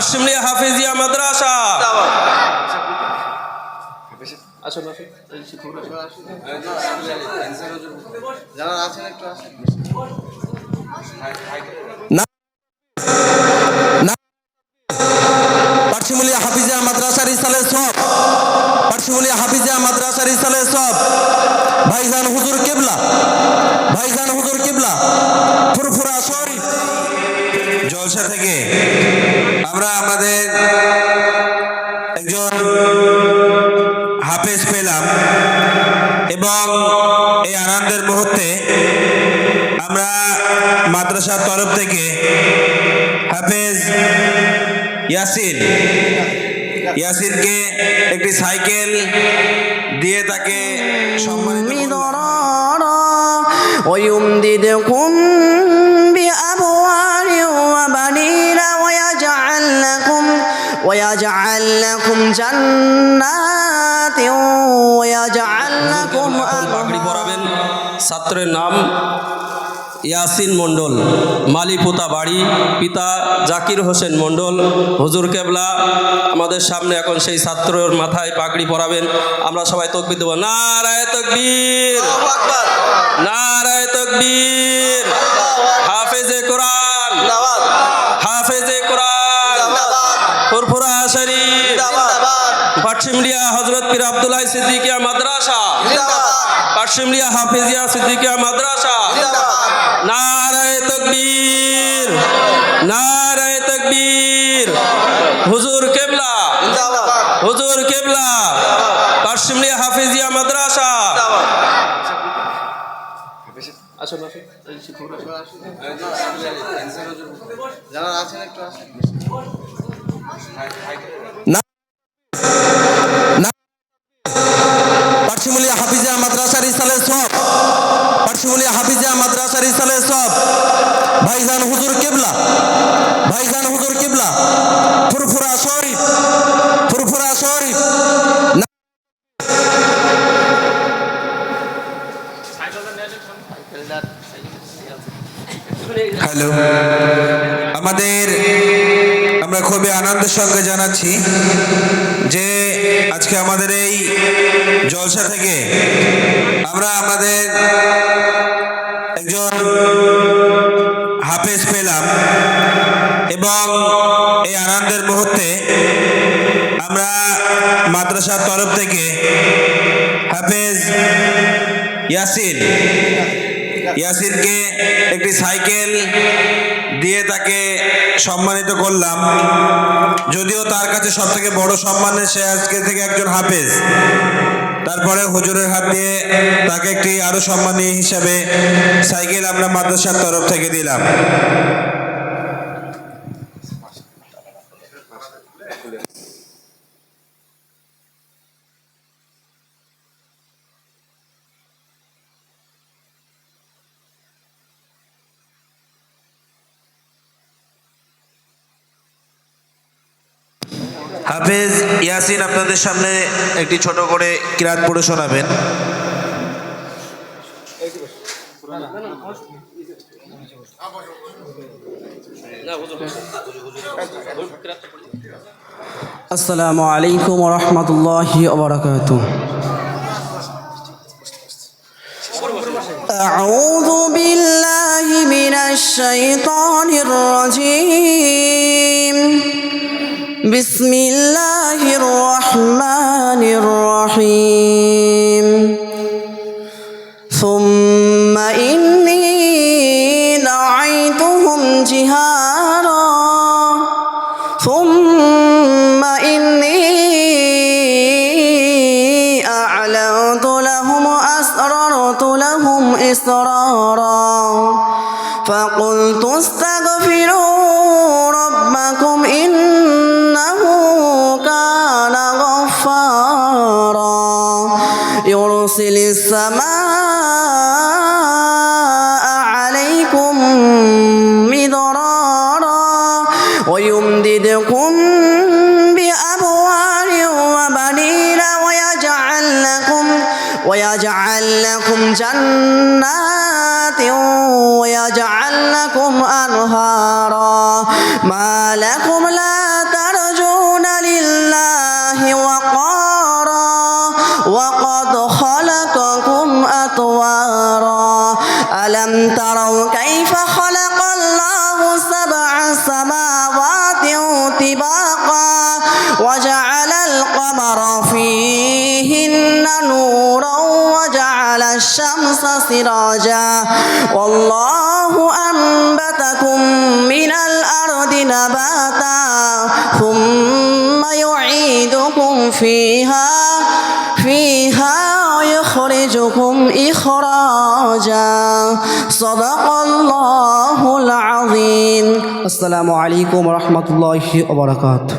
পার্সিমলিয়া হাফিজিয়া মাদ্রাসা। আসুন পার্সিমুলিয়া হাফিজা মাদ্রাসার ইসালে সব। পার্সিমুলিয়া হাফিজা মাদ্রাসার ইসালে সব। ভাইজান হুজুর হাফেজ পেলাম এবং এই আনন্দের মুহূর্তে আমরা মাদ্রাসার তরফ থেকে হাফেজ ইয়াসিন ইয়াসিনকে একটি সাইকেল দিয়ে তাকে সম্মানিত করলাম। مدرارا ويمددكم ويجعل لكم جنات ويجعل لكم পাগড়ি أنهارا পরাবেন ছাত্রের নাম ইয়াসিন মণ্ডল মালিপোতা বাড়ি পিতা জাকির হোসেন মণ্ডল হুজুর কেবলা আমাদের সামনে এখন সেই ছাত্রের মাথায় পাগড়ি পরাবেন আমরা সবাই তকবির দেবো নারায় তকবীর নারায় তকবীর ফুরফুরা শরীফ পাটশিমলিয়া হজরত পীর আব্দুল্লাহ সিদ্দিকিয়া মাদ্রাসা পাটশিমলিয়া হাফিজিয়া সিদ্দিকিয়া মাদ্রাসা নারায় তকবীর নারায় তকবীর। হুজুর কেবলা হুজুর কেবলা। পাটশিমলিয়া হাফিজিয়া মাদ্রাসা আসুন আসুন। যারা আছেন একটু আসেন। পার্সিমুলিয়া হাফিজা মাদ্রাসার ইসালে সব। পার্সিমুলিয়া হাফিজা মাদ্রাসার ইসালে সব। ভাইজান হুজুর কেবলা, ভাইজান হুজুর কেবলা। ফুরফুরা শরীফ ফুরফুরা শরীফ। আমাদের আমরা খুবই আনন্দের সঙ্গে জানাচ্ছি যে আজকে আমাদের এই জলসা থেকে আমরা আমাদের একজন হাফেজ পেলাম এবং এই আনন্দের মুহূর্তে আমরা মাদ্রাসার তরফ থেকে হাফেজ ইয়াসিন ইয়াসিনকে একটি সাইকেল দিয়ে তাকে সম্মানিত করলাম। যদিও তার কাছে সব থেকে বড় সম্মানের সে আজকে থেকে একজন হাফেজ। তারপরে হুজুরের হাত দিয়ে তাকে একটি আরও সম্মানী হিসাবে সাইকেল আমরা মাদ্রাসার তরফ থেকে দিলাম। হাফেজ ইয়াসিন আপনাদের সামনে একটি ছোট করে কিরাত পড়ে শোনাবেন السلام عليكم ورحمة الله وبركاته أعوذ بالله من الشيطان الرجيم بسم الله الرحمن الرحيم ثم إني دعيتهم جهارا. ثم إني أعلنت لهم أسررت لهم إسرارا. فقلت استغفروا السماء عليكم مدرارا ويمددكم بأموال وبنين ويجعل لكم ويجعل لكم جنات ويجعل لكم أنهارا ما لكم لا ترجون لله وقارا وقد ألم تروا كيف خلق الله سبع سماوات طباقا وجعل القمر فيهن نورا وجعل الشمس سراجا. والله أنبتكم من الأرض نباتا ثم يعيدكم فيها فيها ويخرجكم إخراجا. صدق الله العظيم. السلام عليكم ورحمة الله وبركاته.